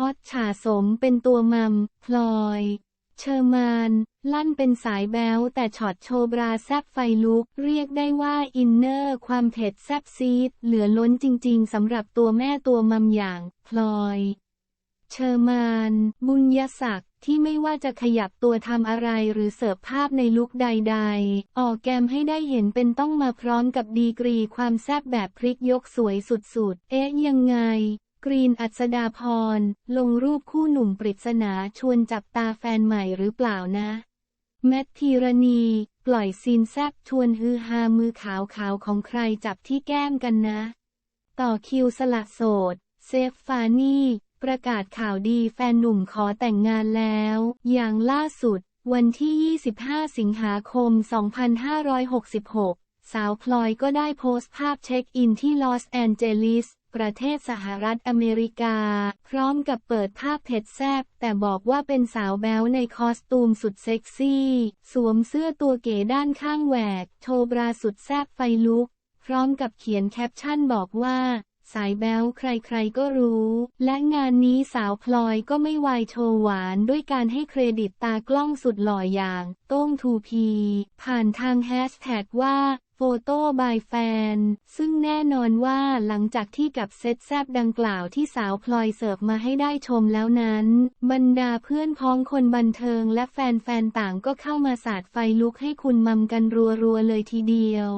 ฮอตฉาสมเป็นตัวมัม พลอย เชอร์มาน ลั่นเป็นสายแบ๊วแต่ช็อตโชว์บราแซบไฟลุก เรียกได้ว่าอินเนอร์ความเผ็ดแซบซีด เหลือล้นจริงๆสำหรับตัวแม่ตัวมัมอย่าง พลอย เชอร์มาน บุญยศักดิ์ที่ไม่ว่าจะขยับตัวทำอะไรหรือเสิร์ฟภาพในลุคใดๆ ออกแกมให้ได้เห็นเป็นต้องมาพร้อมกับดีกรีความแซ่บแบบพริกยกสวยสุดๆ เอ๊ะยังไงกรีนอัศดาพร ลงรูปคู่หนุ่มปริศนาชวนจับตาแฟนใหม่หรือเปล่านะ แมทธีรณี ปล่อยซีนแซบชวนฮือฮามือขาวๆของใครจับที่แก้มกันนะ ต่อคิวสละโสด เซฟฟานี่ ประกาศข่าวดีแฟนหนุ่มขอแต่งงานแล้ว อย่างล่าสุด วันที่ 25 สิงหาคม 2566 สาวพลอยก็ได้โพสต์ภาพเช็คอินที่ลอสแอนเจลิส ประเทศสหรัฐอเมริกา พร้อมกับเปิดภาพเผ็ดแซบแต่บอกว่าเป็นสาวแบ๊วในคอสตูมสุดเซ็กซี่ สวมเสื้อตัวเก๋ด้านข้างแหวก โชว์บราสุดแซบไฟลุก พร้อมกับเขียนแคปชั่นบอกว่า สายแบ๊วใครๆก็รู้ และงานนี้สาวพลอยก็ไม่วายโชว์หวานด้วยการให้เครดิตตากล้องสุดหล่ออย่าง โต้งทูพี ผ่านทางแฮชแท็กว่าโฟโต้บายแฟน ซึ่งแน่นอนว่าหลังจากที่กับเซตแซบดังกล่าวที่สาวพลอยเสิร์ฟมาให้ได้ชมแล้วนั้น บรรดาเพื่อนพ้องคนบันเทิงและแฟนๆต่างก็เข้ามาสาดไฟลุกให้คุณมัมกันรัวๆเลยทีเดียว